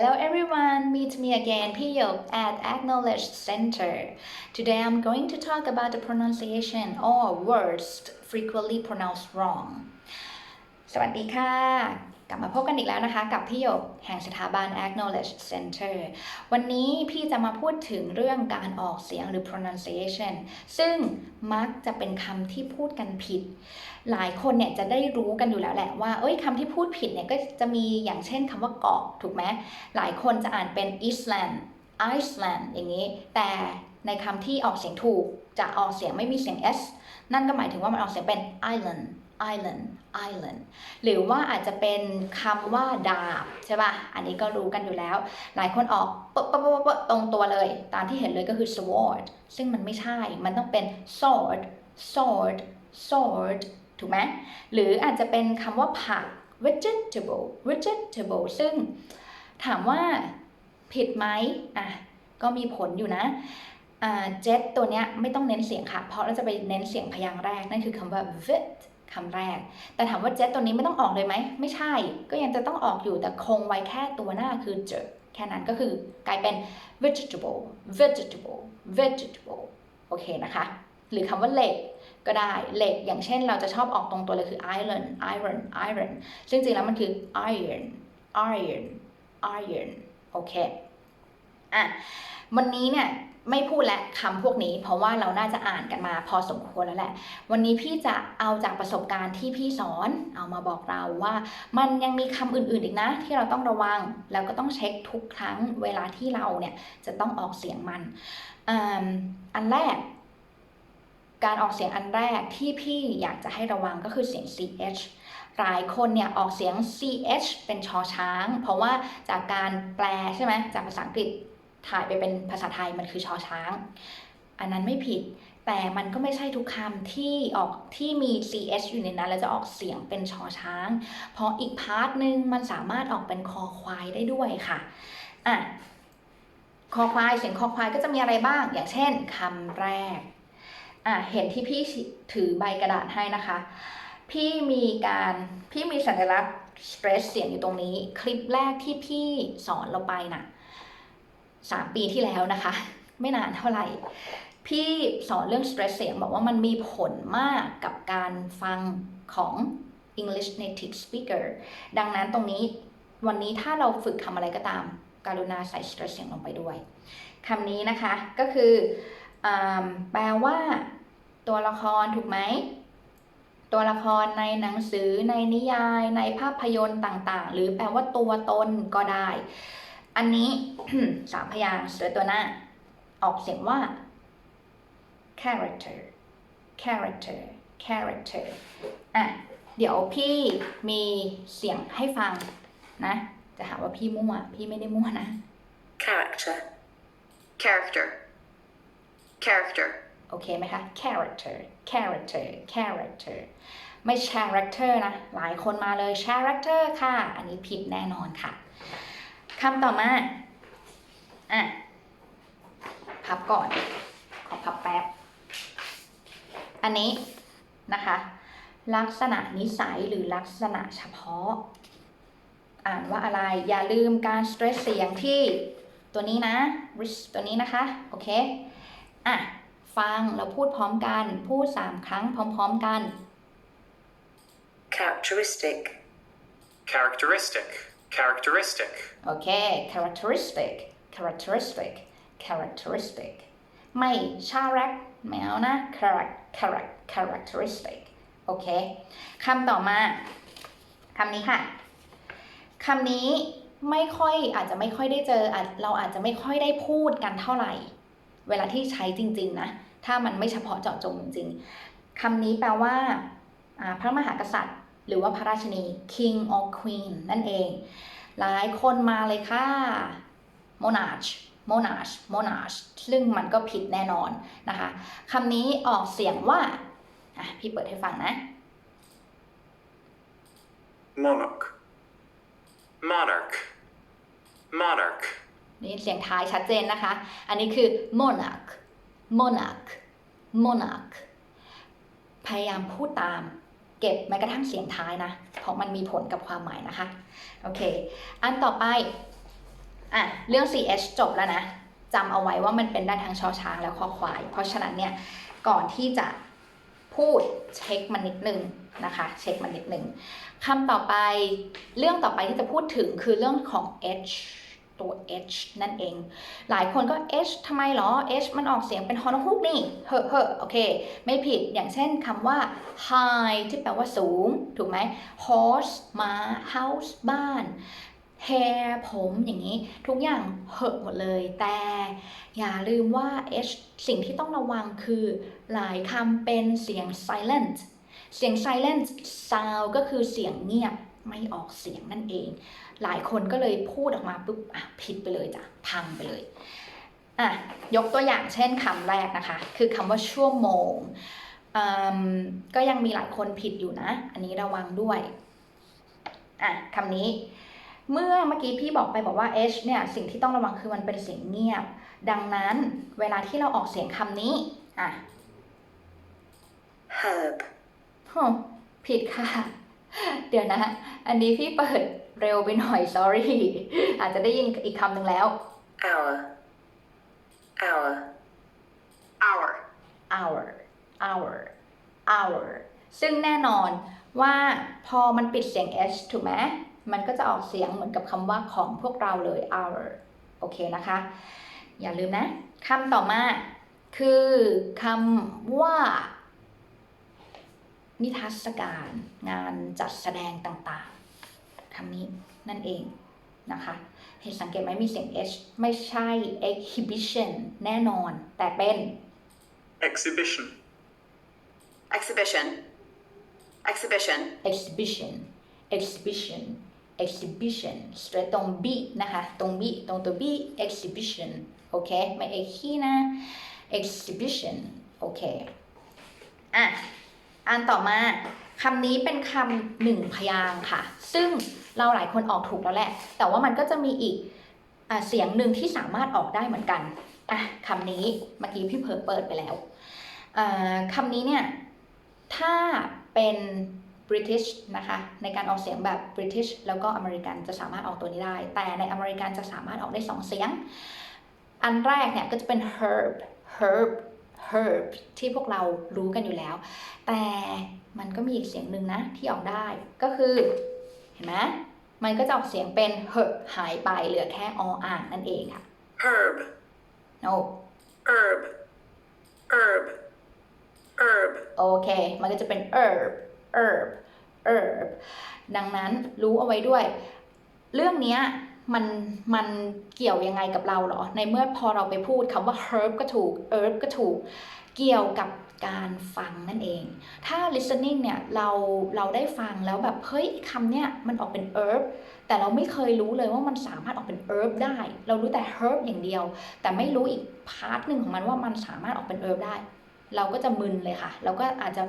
Hello everyone, meet me again, Piyok at Acknowledge Center. Today I'm going to talk about the pronunciation or words frequently pronounced wrong. สวัสดีค่ะ กลับมาพบกันอีกแล้วนะคะ กับพี่หยกแห่งสถาบัน Acknowledge Center วันนี้พี่จะมาพูดถึงเรื่องการออกเสียงหรือ pronunciation ซึ่งมักจะเป็นคำที่พูดกันผิด หลายคนเนี่ยจะได้รู้กันอยู่แล้วแหละว่า เอ้ยคำที่พูดผิดเนี่ยก็จะมีอย่างเช่นคำว่าเกาะถูกไหมหลายคนจะอ่านเป็น Iceland Iceland อย่างนี้ แต่ในคำที่ออกเสียงถูกจะออกเสียงไม่มีเสียง s นั่นก็หมายถึงว่ามันออกเสียงเป็น island island island หรือว่าอาจจะเป็นคำว่าดาบใช่ป่ะ อันนี้ก็รู้กันอยู่แล้ว หลายคนออกปะปะปะปะตรงตัวเลย ตามที่เห็นเลยก็คือ sword ซึ่งมันไม่ใช่ มันต้องเป็น sword sword sword ถูกไหมหรืออาจจะเป็นคำว่าผัก vegetable vegetable ซึ่งถามว่าผิดไหมอะ ก็มีผลอยู่นะอ่า jet ตัวเนี้ยไม่ต้องเน้นเสียงค่ะ เพราะเราจะไปเน้นเสียงพยางค์แรก นั่นคือคำว่า vet คำแรก แต่ถามว่า jet ตัวนี้ไม่ต้องออกเลยไหม ไม่ใช่ ก็ยังจะต้องออกอยู่แต่คงไว้แค่ตัวหน้าคือ j แค่นั้นก็คือกลายเป็น vegetable vegetable vegetable โอเคนะคะ หรือคำว่าเหล็กก็ได้เหล็กอย่างเช่นเราจะชอบออกตรงตัวเลยคือ iron iron iron ซึ่งจริงแล้วมันคือ iron iron iron โอเค อะวันนี้เนี่ยไม่พูดและคำพวกนี้ เพราะว่าเราน่าจะอ่านกันมาพอสมควรแล้วแหละ วันนี้พี่จะเอาจากประสบการณ์ที่พี่สอนเอามาบอกเราว่า มันยังมีคำอื่นๆอีกนะ ที่เราต้องระวังแล้วก็ต้องเช็คทุกครั้งเวลาที่เราเนี่ยจะต้องออกเสียงมันออันแรก การออกเสียงอันแรกที่พี่อยากจะให้ระวังก็คือเสียง ch หลายคนเนี่ยออกเสียง ch เป็นชอช้าง เพราะว่าจากการแปลใช่ไหมจากภาษาอังกฤษ ถ่ายไปเป็นภาษาไทยมันคือชอช้าง อันนั้นไม่ผิด แต่มันก็ไม่ใช่ทุกคำที่ออกที่มี ch อยู่ในนั้นแล้วจะออกเสียงเป็นชอช้าง เพราะอีกพาร์ทหนึ่งมันสามารถออกเป็นคอควายได้ด้วยค่ะอะคอควายเสียงคอควายก็จะมีอะไรบ้าง อย่างเช่นคำแรกอะเห็นที่พี่ถือใบกระดาษให้นะคะ พี่มีการพี่มีสัญลักษณ์ stress เสียงอยู่ตรงนี้ คลิปแรกที่พี่สอนเราไปนะ่ะ 3 ปีที่แล้วนะคะ ไม่นานเท่าไหร่ พี่สอนเรื่อง stress เสียงบอกว่ามันมีผลมากกับการฟังของ English native speaker ดังนั้นตรงนี้วันนี้ถ้าเราฝึกคำอะไรก็ตาม การุณาใส่ stress เสียงลงไปด้วยคำนี้นะคะก็คืออแปลว่า ตัวละครถูกไหมตัวละครในหนังสือในนิยาย ในภาพยนตร์ต่างๆ หรือแปลว่าตัวตนก็ได้ อันนี้สามพยางค์เสือตัวหน้า ออกเสียงว่า character character character อะ เดี๋ยวพี่มีเสียงให้ฟังนะ จะหาว่าพี่มั่ว พี่ไม่ได้มั่วนะ character, character, character, โอเคไหมคะ character character character ไม่ character นะ หลายคนมาเลย character ค่ะ อันนี้ผิดแน่นอนค่ะ คำต่อมา อะ พับก่อน ขอพับแป๊บ อันนี้นะคะ ลักษณะนิสัยหรือลักษณะเฉพาะ อ่านว่าอะไร อย่าลืมการ stress เสียงที่ตัวนี้นะ risk ตัวนี้นะคะ โอเค อะ ฟังแล้วพูดพร้อมกัน พูด3ครั้งพร้อม ๆกัน characteristic, Characteristic. Characteristic. โอเค characteristic characteristic characteristic ไม่ชารักไม่เอานะ charac charac characteristic โอเคคำต่อมาคำนี้ค่ะคำนี้ไม่ค่อยอาจจะไม่ค่อยได้เจอเราอาจจะไม่ค่อยได้พูดกันเท่าไหร่ เวลาที่ใช้จริง ๆ นะ ถ้ามันไม่เฉพาะเจาะจงจริงๆคำนี้แปลว่าอ่าพระมหากษัตริย์ หรือว่าพระราชินี king or queen นั่นเอง หลายคนมาเลยค่ะ monarch monarch monarch ซึ่งมันก็ผิดแน่นอนนะคะคำนี้ออกเสียงว่าอะพี่เปิดให้ฟังนะ Monarch. Monarch. Monarch. นี่เสียงท้ายชัดเจนนะคะ อันนี้คือ monarch monarch monarch พยายามพูดตาม เก็บแม้กระทั่งเสียงท้ายนะ เพราะมันมีผลกับความหมายนะคะ โอเค อันต่อไป อะ เรื่อง ch จบแล้วนะจำเอาไว้ว่ามันเป็นได้ทั้งชอช้างและคอควาย เพราะฉะนั้นเนี่ย ก่อนที่จะพูดเช็คมันนิดนึงนะคะ เช็คมันนิดนึงคำต่อไปเรื่องต่อไปที่จะพูดถึงคือเรื่องของ h ตัว h นั่นเอง หลายคนก็ h ทำไมหรอ h มันออกเสียงเป็นฮอนฮุกนี่เฮ้อเฮ้อโอเค ไม่ผิดอย่างเช่นคำว่า high ที่แปลว่าสูง ถูกไหม horse ม้า house บ้าน hair ผมอย่างนี้ ทุกอย่างเหอะหมดเลย แต่อย่าลืมว่า h สิ่งที่ต้องระวังคือหลายคำเป็นเสียง silent เสียง silent sound ก็คือเสียงเงียบไม่ออกเสียงนั่นเอง หลายคนก็เลยพูดออกมาปุ๊บอะผิดไปเลยจ้ะพังไปเลยอะยกตัวอย่างเช่นคำแรกนะคะ คือคำว่าชั่วโมงอืมก็ยังมีหลายคนผิดอยู่นะ อันนี้ระวังด้วยอะคำนี้ เมื่อเมื่อกี้พี่บอกไปบอกว่า h เนี่ยสิ่งที่ต้องระวังคือมันเป็นเสียงเงียบ ดังนั้นเวลาที่เราออกเสียงคำนี้อะ herb, ฮะผิดค่ะ เดี๋ยวนะ อันนี้พี่เปิดเร็วไปหน่อย sorry อาจจะได้ยินอีกคำหนึ่งแล้ว hour, hour, hour, hour hour hour ซึ่งแน่นอนว่าพอมันปิดเสียง h ถูกไหมมันก็จะออกเสียงเหมือนกับคำว่าของพวกเราเลย hour โอเคนะคะ อย่าลืมนะคำต่อมาคือคำว่า นิทรรศการ งานจัดแสดงต่างๆคำนี้นั่นเองนะคะเห็นสังเกตไหมมีเสียง h ไม่ใช่ exhibition แน่นอน แต่เป็น exhibition, exhibition, exhibition, exhibition exhibition exhibition straight ตรง b นะคะ ตรง b ตรงตัว b exhibition โอเค ไม่เอกขี้นะ exhibition โอเค อะ อันต่อมาคำนี้เป็นคำหนึ่งพยางค์ค่ะ ซึ่งเราหลายคนออกถูกแล้วแหละ แต่ว่ามันก็จะมีอีกอเสียงหนึ่งที่สามารถออกได้เหมือนกันอะคำนี้เมื่อกี้พี่เพิร์เปิดไปแล้วคำนี้เนี่ยถ้าเป็น British นะคะ ในการออกเสียงแบบ British แล้วก็อเมริกันจะสามารถออกตัวนี้ได้ แต่ในอเมริกันจะสามารถออกได้สองเสียง อันแรกเนี่ยก็จะเป็น herb herb herb ที่พวกเรารู้กันอยู่แล้ว แต่มันก็มีอีกเสียงหนึ่งนะที่ออกได้ก็คือเห็นไหมมันก็จะออกเสียงเป็น herb หายไปเหลือแค่ออ่างนั่นเองค่ะ herb, no herb, herb, herb, โอเค มันก็จะเป็น herb herb herb ดังนั้นรู้เอาไว้ด้วย เรื่องเนี้ย มันมันเกี่ยวยังไงกับเราเหรอ ในเมื่อพอเราไปพูดคำว่า herb ก็ถูก herb ก็ถูก เกี่ยวกับการฟังนั่นเอง ถ้า listening เนี่ยเราเราได้ฟังแล้วแบบเฮ้ยคำเนี้ยมันออกเป็น herb แต่เราไม่เคยรู้เลยว่ามันสามารถออกเป็น herb ได้ เรารู้แต่ herb อย่างเดียว แต่ไม่รู้อีกพาร์ทหนึ่งของมันว่ามันสามารถออกเป็น herb ได้ เราก็จะมึนเลยค่ะ เราก็อาจจะ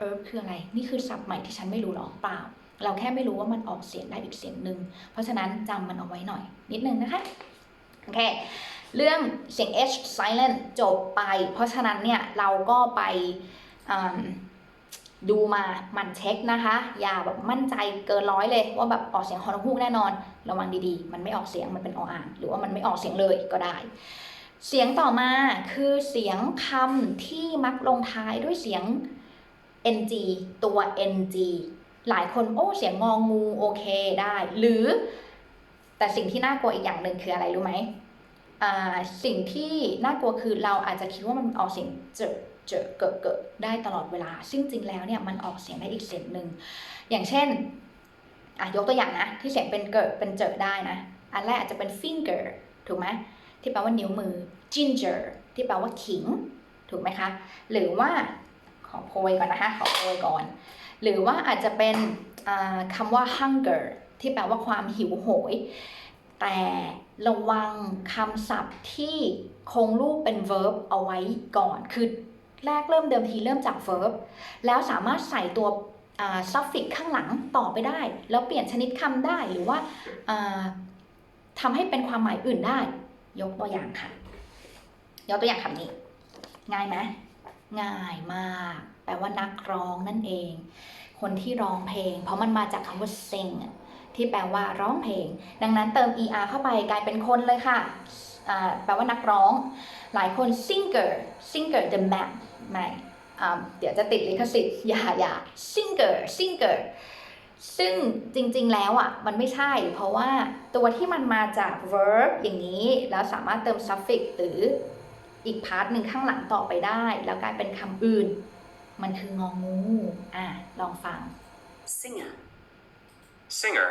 herb คืออะไร นี่คือศัพท์ใหม่ที่ฉันไม่รู้หรอเปล่า เราแค่ไม่รู้ว่ามันออกเสียงได้อีกเสียงหนึ่ง เพราะฉะนั้นจำมันเอาไว้หน่อย นิดนึงนะคะ โอเค เรื่องเสียง h silent จบไป เพราะฉะนั้นเนี่ยเราก็ไปดูมาหมันเช็คนะคะ อย่าแบบมั่นใจเกินร้อยเลย ว่าแบบออกเสียงฮอนฮูกแน่นอน ระวังดีๆ มันไม่ออกเสียงมันเป็นออ่าง หรือว่ามันไม่ออกเสียงเลยก็ได้ เสียงต่อมาคือเสียงคำที่มักลงท้ายด้วยเสียง ng ตัว ng หลายคนโอ้เสียงงองูโอเคได้ หรือแต่สิ่งที่น่ากลัวอีกอย่างหนึ่งคืออะไรรู้ไหมอ่าสิ่งที่น่ากลัวคือเราอาจจะคิดว่ามันออกเสียงเจอเจอเกิดเกิดได้ตลอดเวลา ซึ่งจริงแล้วเนี่ยมันออกเสียงได้อีกเสียงหนึ่งอย่างเช่นอะยกตัวอย่างนะที่เสียงเป็นเกิดเป็นเจอได้นะ อันแรกอาจจะเป็น finger ถูกไหมที่แปลว่านิ้วมือ ginger ที่แปลว่าขิง ถูกไหมคะ หรือว่าขอโพยก่อนนะคะขอโพยก่อน หรือว่าอาจจะเป็นคำว่า hunger ที่แปลว่าความหิวโหย แต่ระวังคำศัพท์ที่คงรูปเป็น verb เอาไว้ก่อน คือแรกเริ่มเดิมทีเริ่มจาก verb แล้วสามารถใส่ตัว suffix ข้างหลังต่อไปได้ แล้วเปลี่ยนชนิดคำได้หรือว่าทำให้เป็นความหมายอื่นได้ ยกตัวอย่างค่ะ ยกตัวอย่างคำนี้ ง่ายไหมง่ายมาก แปลว่านักร้องนั่นเอง คนที่ร้องเพลง เพราะมันมาจากคำว่า sing ที่แปลว่าร้องเพลง ดังนั้นเติม er เข้าไปกลายเป็นคนเลยค่ะ แปลว่านักร้อง หลายคน singer singer the man ไม่เดี๋ยวจะติดลิขสิทธิ์อย่าอย่า singer singer ซึ่งจริงๆ แล้วอะมันไม่ใช่ เพราะว่าตัวที่มันมาจาก verb อย่างนี้ แล้วสามารถเติม suffix หรืออีกพาร์ทหนึ่งข้างหลังต่อไปได้ แล้วกลายเป็นคำอื่น มันคืององู อะ ลองฟัง singer, singer,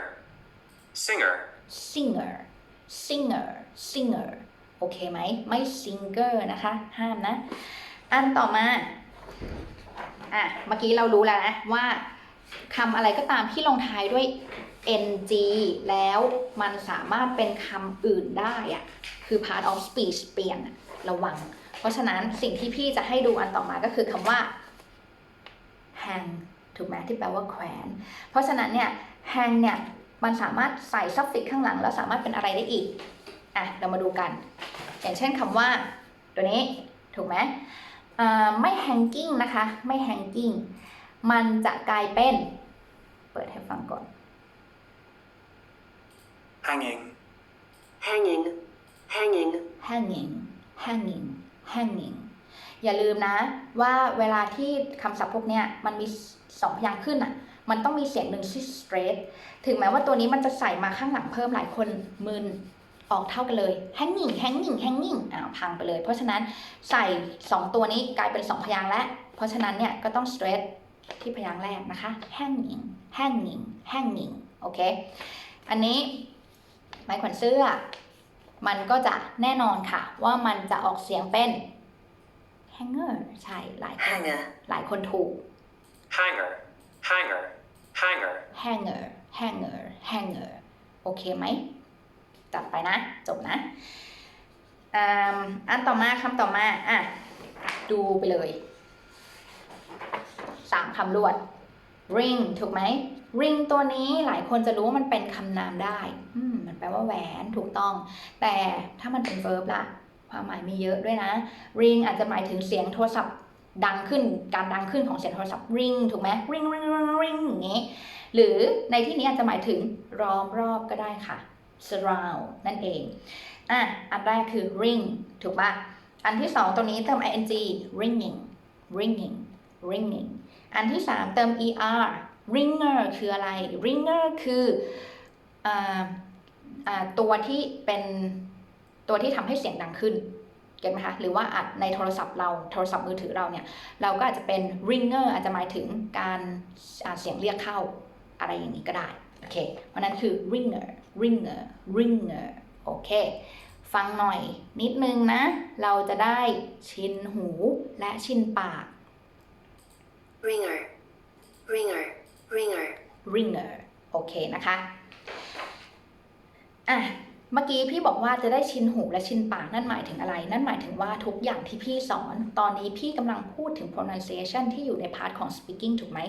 singer, singer singer singer โอเคไหม ไม่ singer นะคะ ห้ามนะ อันต่อมา อะ เมื่อกี้เรารู้แล้วนะว่าคำอะไรก็ตามที่ลงท้ายด้วย ng แล้วมันสามารถเป็นคำอื่นได้อะคือ part of speech เปลี่ยนอะระวัง เพราะฉะนั้นสิ่งที่พี่จะให้ดูอันต่อมาก็คือคำว่า hang ถูกไหมที่แปลว่าแขวน เพราะฉะนั้นเนี่ย hang เนี่ยมันสามารถใส่ suffix ข้างหลัง แล้วสามารถเป็นอะไรได้อีก อะ เรามาดูกัน อย่างเช่นคำว่า ตัวนี้ ถูกไหมอ่าไม่ hanging นะคะ ไม่ hanging มันจะกลายเป็น เปิดให้ฟังก่อน hanging, hanging, hanging, hanging hanging hanging อย่าลืมนะว่าเวลาที่คำศัพท์พวกเนี้ยมันมีสองพยางค์ขึ้นอะ มันต้องมีเสียงหนึ่งที่ straight ถึงแม้ว่าตัวนี้มันจะใส่มาข้างหลังเพิ่มหลายคนมึนออกเท่ากันเลย hanging hanging hanging อ้าวพังไปเลย เพราะฉะนั้นใส่ 2 ตัวนี้กลายเป็น 2 พยางค์แล้ว เพราะฉะนั้นเนี่ยก็ต้อง straight ที่พยางค์แรกนะคะ hanging hanging hanging โอเค อันนี้ไม้แขวนเสื้อ มันก็จะแน่นอนค่ะ ว่ามันจะออกเสียงเป็น hanger ใช่หลายคน hanger, หลายคนถูก hanger, hanger, hanger, hanger hanger hanger โอเคไหมตัดไปนะ จบนะอ่าอันต่อมาคำต่อมาอะดูไปเลยสามคำรวด ring ถูกไหม ring ตัวนี้หลายคนจะรู้ว่ามันเป็นคำนามได้อืมมันแปลว่าแหวนถูกต้อง แต่ถ้ามันเป็น verb ล่ะ ความหมายมีเยอะด้วยนะ ring อาจจะหมายถึงเสียงโทรศัพท์ดังขึ้น การดังขึ้นของเสียงโทรศัพท์ ring ถูกไหม ring ring ring ring อย่างนี้ หรือในที่นี้อาจจะหมายถึงล้อมรอบก็ได้ค่ะ surround นั่นเอง อะ อันแรกคือ ring ถูกปะอันที่สองตรงนี้เติม ing ringing ringing ringing อันที่สามเติม er ringer คืออะไร ringer คืออ่าอ่าตัวที่เป็น ตัวที่ทำให้เสียงดังขึ้นเก็ตไหมคะหรือว่าอาจในโทรศัพท์เราโทรศัพท์มือถือเราเนี่ยเราก็อาจจะเป็น ringer อาจจะหมายถึงการอ่าเสียงเรียกเข้าอะไรอย่างนี้ก็ได้โอเคเพราะนั้นคือ ringer ringer ringer โอเคฟังหน่อยนิดนึงนะ เราจะได้ชินหูและชินปาก ringer, ringer, ringer, ringer โอเคนะคะอะ เมื่อกี้พี่บอกว่าจะได้ชินหูและชินปากนั่นหมายถึงอะไร นั่นหมายถึงว่าทุกอย่างที่พี่สอน ตอนนี้พี่กำลังพูดถึง pronunciation ที่อยู่ในพาร์ทของ speaking ถูกไหม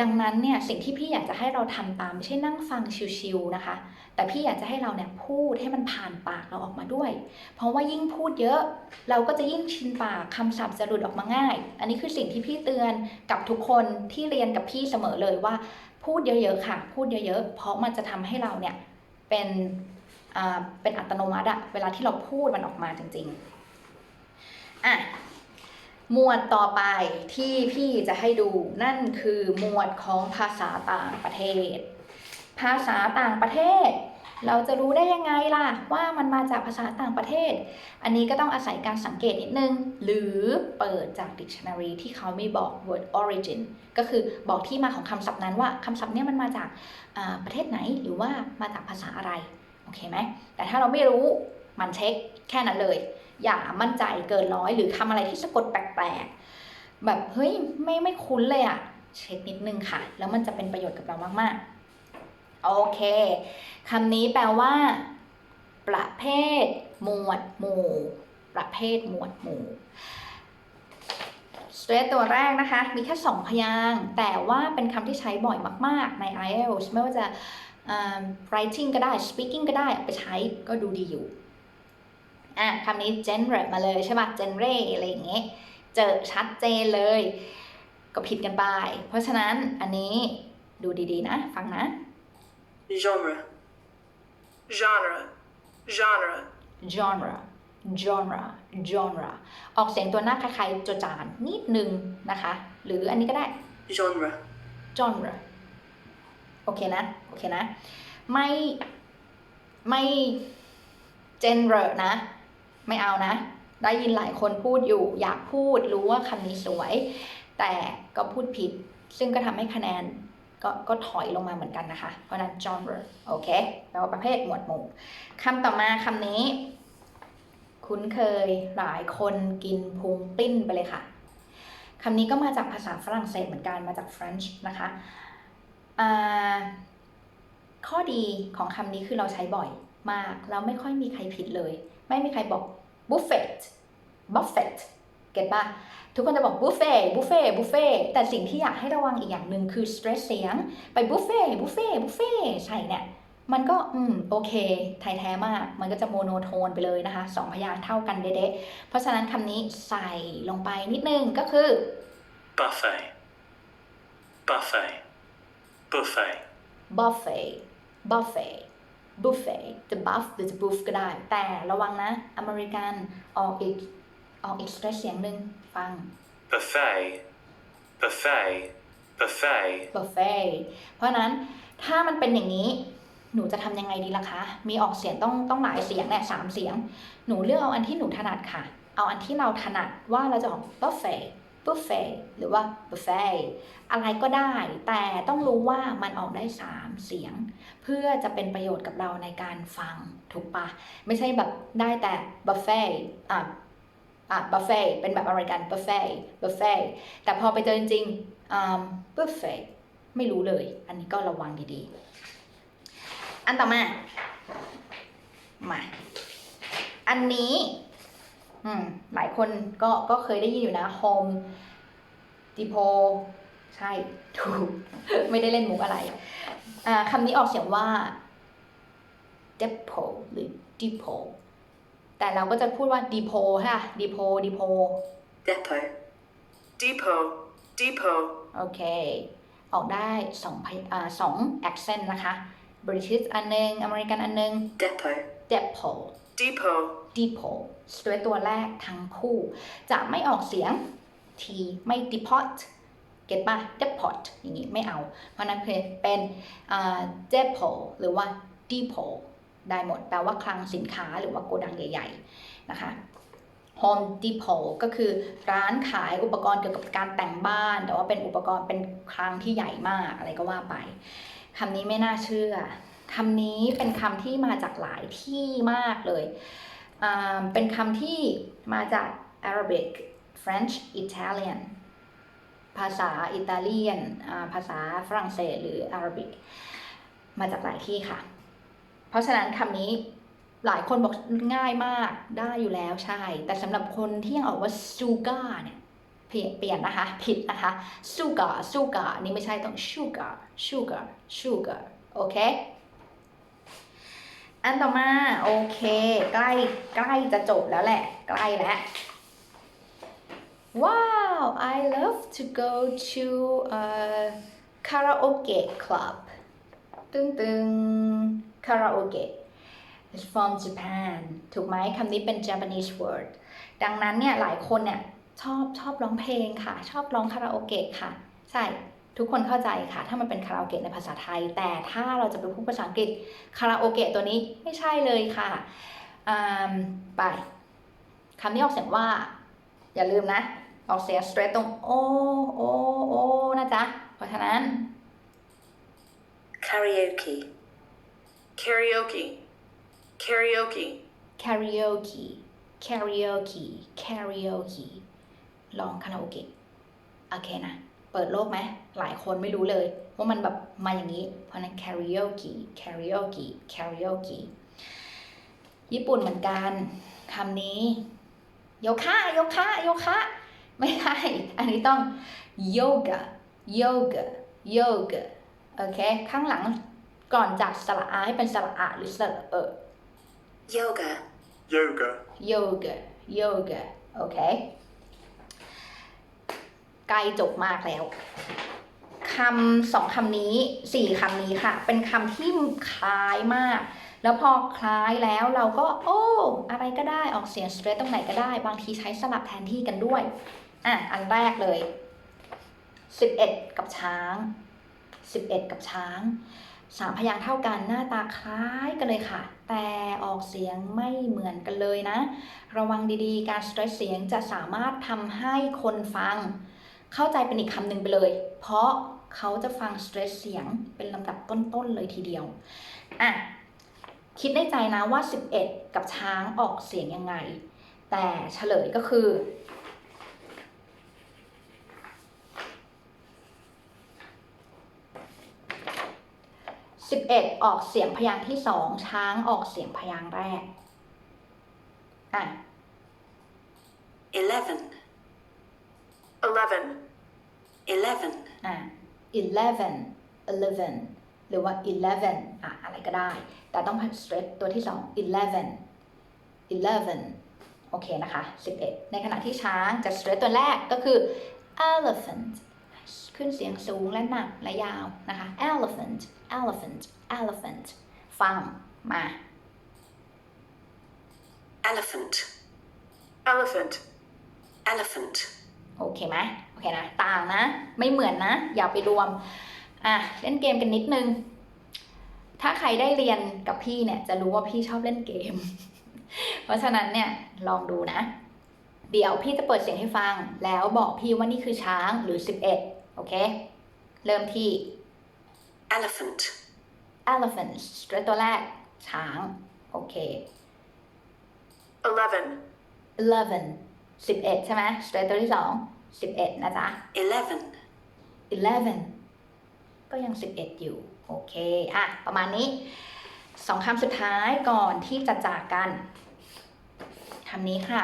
ดังนั้นเนี่ยสิ่งที่พี่อยากจะให้เราทำตามไม่ใช่นั่งฟังชิวๆนะคะ แต่พี่อยากจะให้เราเนี่ยพูดให้มันผ่านปากเราออกมาด้วย เพราะว่ายิ่งพูดเยอะ เราก็จะยิ่งชินปากคำศัพท์จะหลุดออกมาง่าย อันนี้คือสิ่งที่พี่เตือนกับทุกคนที่เรียนกับพี่เสมอเลยว่า พูดเยอะๆค่ะ พูดเยอะๆ เพราะมันจะทำให้เราเนี่ยเป็น เป็นอัตโนมัติอะเวลาที่เราพูดมันออกมาจริงๆอะหมวดต่อไปที่พี่จะให้ดูนั่นคือหมวดของภาษาต่างประเทศ ภาษาต่างประเทศ เราจะรู้ได้ยังไงล่ะ ว่ามันมาจากภาษาต่างประเทศ อันนี้ก็ต้องอาศัยการสังเกตนิดนึง หรือเปิดจาก dictionary ที่เขาไม่บอก word origin ก็คือบอกที่มาของคำศัพท์นั้นว่าคำศัพท์นี้มันมาจากประเทศไหนหรือว่ามาจากภาษาอะไร เคไหมแต่ถ้าเราไม่รู้มันเช็คแค่นั้นเลย อย่ามั่นใจเกินร้อยหรือทำอะไรที่สะกดแปลกๆแบบเฮ้ยไม่ไม่คุ้นเลยอะเช็คนิดนึงค่ะ แล้วมันจะเป็นประโยชน์กับเรามากๆ โอเคคำนี้แปลว่า ประเภท หมวดหมู่ ประเภทหมวดหมู่สเตรทตัวแรกนะคะ มีแค่สองพยางค์แต่ว่าเป็นคำที่ใช้บ่อยมาก ๆ ใน IELTS ไม่ว่าจะ writing ก็ได้ speaking ก็ได้เอาไปใช้ก็ดูดีอยู่อะคำนี้ genre มาเลยใช่ป่ะ genre อะไรอย่างเงี้ยเจอชัดเจนเลย ก็ผิดกันไป เพราะฉะนั้นอันนี้ดูดีๆนะ ฟังนะ genre, genre, genre, genre genre genre ออกเสียงตัวหน้าคล้ายๆจจานนิดนึงนะคะ หรืออันนี้ก็ได้ genre, genre โอเคนะ โอเคนะ ไม่ไม่ genre นะ ไม่เอานะ ได้ยินหลายคนพูดอยู่ อยากพูดรู้ว่าคำนี้สวย แต่ก็พูดผิด ซึ่งก็ทำให้คะแนนก็ก็ถอยลงมาเหมือนกันนะคะ เพราะนั้น genre โอเคแปลว่าประเภทหมวดหมู่คำต่อมาคำนี้ คุ้นเคยหลายคนกินพุงปิ้นไปเลยค่ะคำนี้ก็มาจากภาษาฝรั่งเศสเหมือนกันมาจาก French นะคะ ข้อดีของคำนี้คือเราใช้บ่อยมากแล้วไม่ค่อยมีใครผิดเลย ไม่มีใครบอก buffet buffet เก็ตปะทุกคนจะบอก buffet buffet buffet แต่สิ่งที่อยากให้ระวังอีกอย่างหนึ่งคือ stress เสียง ไป buffet buffet buffet ใช่เนี่ยมันก็อืมโอเคไทยแท้มาก มันก็จะโมโนโทนไปเลยนะคะสองพยางค์เท่ากันเด๊ะเพราะฉะนั้นคำนี้ใส่ลงไปนิดนึงก็คือ buffet, buffet, buffet, buffet buffet buffet จะ buff หรือจะ buff ก็ได้ แต่ระวังนะ อเมริกันออกอีกออกอีก stress เสียงหนึ่งฟัง buffet, buffet, buffet, buffet เพราะฉะนั้นถ้ามันเป็นอย่างนี้หนูจะทำยังไงดีล่ะคะ มีออกเสียงต้องต้องหลายเสียงเนี่ยสามเสียง หนูเลือกเอาอันที่หนูถนัดค่ะ เอาอันที่เราถนัดว่าเราจะออก buffet buffet หรือว่า buffet อะไรก็ได้ แต่ต้องรู้ว่ามันออกได้สามเสียง เพื่อจะเป็นประโยชน์กับเราในการฟังถูกปะไม่ใช่แบบได้แต่ buffet อะอะ buffet เป็นแบบอะไรกัน buffet buffet แต่พอไปเจอจริงๆอ่า buffet ไม่รู้เลย อันนี้ก็ระวังดีๆ อันต่อมามา อันนี้ อืมหลายคนก็ก็เคยได้ยินอยู่นะ home depot ใช่ ถูก ไม่ได้เล่นมุกอะไร อ่าคำนี้ออกเสียงว่า depot หรือ depot แต่เราก็จะพูดว่า depot ค่ะ depot depot depot, depot, depot, โอเค ออกได้สองพยอ่าสอง accent นะคะ British อันหนึง อเมริกันอันหนึง depot, depot depot, depot ด้วยตัวแรกทั้งคู่ จะไม่ออกเสียง t ไม่ depot เก็ตป่ะ depot อย่างนี้ไม่เอา เพราะฉะนั้นคือเป็นอ่า depot หรือว่า depot ได้หมด แปลว่าคลังสินค้าหรือว่าโกดังใหญ่ๆ นะคะ Home Depot ก็คือร้านขายอุปกรณ์เกี่ยวกับการแต่งบ้าน แต่ว่าเป็นอุปกรณ์เป็นคลังที่ใหญ่มากอะไรก็ว่าไปคำนี้ไม่น่าเชื่อ คำนี้เป็นคำที่มาจากหลายที่มากเลย เป็นคำที่มาจาก Arabic French Italian ภาษาอิตาเลียน ภาษาฝรั่งเศสหรือ Arabic มาจากหลายที่ค่ะ เพราะฉะนั้นคำนี้หลายคนบอกง่ายมากได้อยู่แล้วใช่ แต่สำหรับคนที่ยังออกว่าซูกาเนี่ยเปลี่ยนเปลี่ยนนะคะ ผิดนะคะซูกาซูกานี่ไม่ใช่ต้องชูกาชูกาชูกาโอเค อันต่อมาโอเค ใกล้ใกล้จะจบแล้วแหละ ใกล้แล้ว Wow I love to go to a karaoke club ตึงตึงคาราโอเกะ is from Japan ถูกไหมคำนี้เป็น Japanese word ดังนั้นเนี่ยหลายคนเนี่ยชอบชอบร้องเพลงค่ะ ชอบร้องคาราโอเกะค่ะ ใช่ ทุกคนเข้าใจค่ะ ถ้ามันเป็นคาราโอเกะในภาษาไทย แต่ถ้าเราจะไปพูดภาษาอังกฤษคาราโอเกะตัวนี้ไม่ใช่เลยค่ะอืมไปคำนี้ออกเสียงว่า อย่าลืมนะ ออกเสียง straight ตรงโอโอโอนะจ๊ะ เพราะฉะนั้น karaoke, karaoke, karaoke, karaoke karaoke karaoke ลองคาราโอเกะโอเคนะ เปิดโลกไหมหลายคนไม่รู้เลย ว่ามันแบบมาอย่างนี้ เพราะฉะนั้น karaoke karaoke karaoke ญี่ปุ่นเหมือนกันคำนี้โยคะโยคะโยคะไม่ใช่อันนี้ต้อง yoga yoga yoga โอเค ข้างหลังก่อนจากสระอาให้เป็นสระอะหรือสระเออ yoga, yoga, yoga yoga โอเคใกล้จบมากแล้วคำสองคำนี้สี่คำนี้ค่ะ เป็นคำที่คล้ายมาก แล้วพอคล้ายแล้วเราก็ โอ้ อะไรก็ได้ออกเสียงสเตรทตรงไหนก็ได้ บางทีใช้สลับแทนที่กันด้วย อะ อันแรกเลย11กับช้าง11กับช้างสามพยางเท่ากันหน้าตาคล้ายกันเลยค่ะ แต่ออกเสียงไม่เหมือนกันเลยนะ ระวังดีๆ การสเตรทเสียงจะสามารถทำให้คนฟัง เข้าใจเป็นอีกคำหนึ่งไปเลย เพราะเขาจะฟังสเตรทเสียงเป็นลำดับต้นๆเลยทีเดียวอะคิดในใจนะว่า 11 กับช้างออกเสียงยังไง แต่เฉลยก็คือ 11 ออกเสียงพยางค์ที่สองช้างออกเสียงพยางค์แรกอะ eleven, 11, eleven, อะ eleven eleven หรือว่า eleven อะอะไรก็ได้ แต่ต้อง stress ตัวที่สอง eleven eleven โอเคนะคะ 11 ในขณะที่ช้างจะ stress ตัวแรกก็คือ elephant ขึ้นเสียงสูงและหนักและยาวนะคะ elephant elephant elephant ฟังมา elephant, elephant, elephant, โอเคไหมโอเคนะต่างนะ ไม่เหมือนนะ อย่าไปรวมอะเล่นเกมกันนิดนึง ถ้าใครได้เรียนกับพี่เนี่ย จะรู้ว่าพี่ชอบเล่นเกม เพราะฉะนั้นเนี่ยลองดูนะ เดี๋ยวพี่จะเปิดเสียงให้ฟัง แล้วบอกพี่ว่านี่คือช้างหรือ 11 โอเค เริ่มที่ elephant, elephant สเตรทตัวแรก ช้าง โอเค 11, 11 11ใช่ไหมสเตรทตัวที่ สอง11นะจ๊ะ eleven, 11ก็ยัง11อยู่ โอเค อะ ประมาณนี้สองคำสุดท้ายก่อนที่จะจากกันคำนี้ค่ะ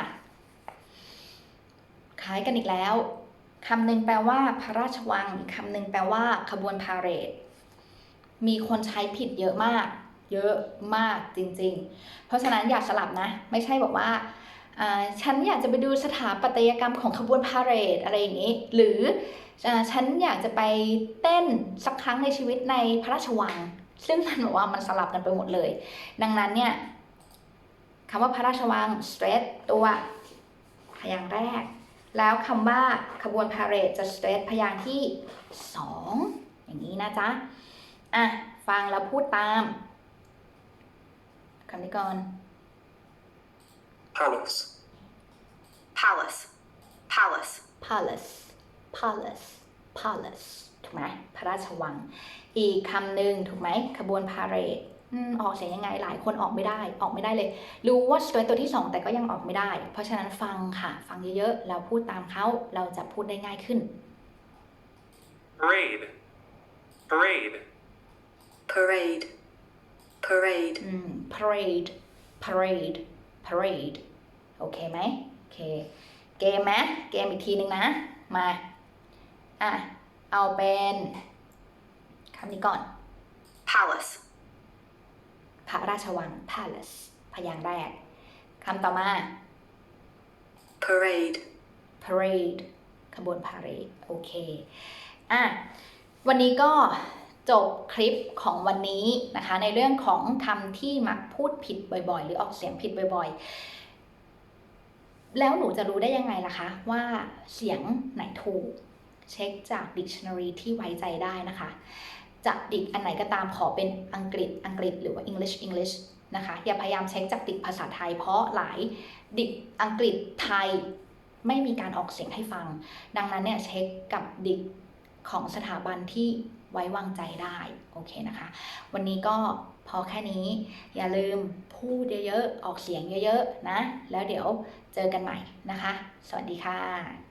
คล้ายกันอีกแล้วคำหนึ่งแปลว่าพระราชวังอีกคำหนึ่งแปลว่า ขบวนพาเหรดมีคนใช้ผิดเยอะมาก เยอะมากจริง ๆ เพราะฉะนั้นอย่าสลับนะ ไม่ใช่บอกว่าอ่า ฉันอยากจะไปดูสถาปัตยกรรมของขบวนพาเหรดอะไรอย่างนี้ หรืออฉันอยากจะไปเต้นสักครั้งในชีวิตในพระราชวัง ซึ่งมันบอกว่ามันสลับกันไปหมดเลย ดังนั้นเนี่ยคำว่าพระราชวัง straight ตัวพยางแรก แล้วคำว่าขบวนพาเหรดจะ straight พยางที่สองอย่างนี้นะจ๊ะ อะ ฟังแล้วพูดตามคำนี้ก่อน palace, palace, palace, palace palace palace ถูกไหมพระราชวัง อีกคำหนึ่งถูกไหมขบวนพาเหรดอืมออกเสียงยังไงหลายคนออกไม่ได้ออกไม่ได้เลย รู้ว่าสเตรตัวที่สองแต่ก็ยังออกไม่ได้ เพราะฉะนั้นฟังค่ะ ฟังเยอะๆแล้วพูดตามเขาเราจะพูดได้ง่ายขึ้น parade, parade, parade, parade, อืม parade parade parade โอเคไหมโอเค เกมไหมเกมอีกทีหนึ่งนะ มา อะ เอาเป็นคำนี้ก่อน palace, พระราชวัง palace พยางค์แรกคำต่อมา parade, parade ขบวนพาเหรดโอเค อะ วันนี้ก็จบคลิปของวันนี้นะคะ ในเรื่องของคำที่มักพูดผิดบ่อยๆ หรือออกเสียงผิดบ่อยๆ แล้วหนูจะรู้ได้ยังไงล่ะคะ ว่าเสียงไหนถูก เช็คจาก dictionary ที่ไว้ใจได้นะคะ จะดิกอันไหนก็ตามขอเป็นอังกฤษอังกฤษหรือว่า English English นะคะ อย่าพยายามเช็คจากดิกภาษาไทย เพราะหลายดิกอังกฤษไทยไม่มีการออกเสียงให้ฟัง ดังนั้นเนี่ยเช็คกับดิกของสถาบันที่ไว้วางใจได้ โอเคนะคะ วันนี้ก็ พอแค่นี้อย่าลืมพูดเยอะๆ ออกเสียงเยอะๆ นะ แล้วเดี๋ยวเจอกันใหม่นะคะ สวัสดีค่ะ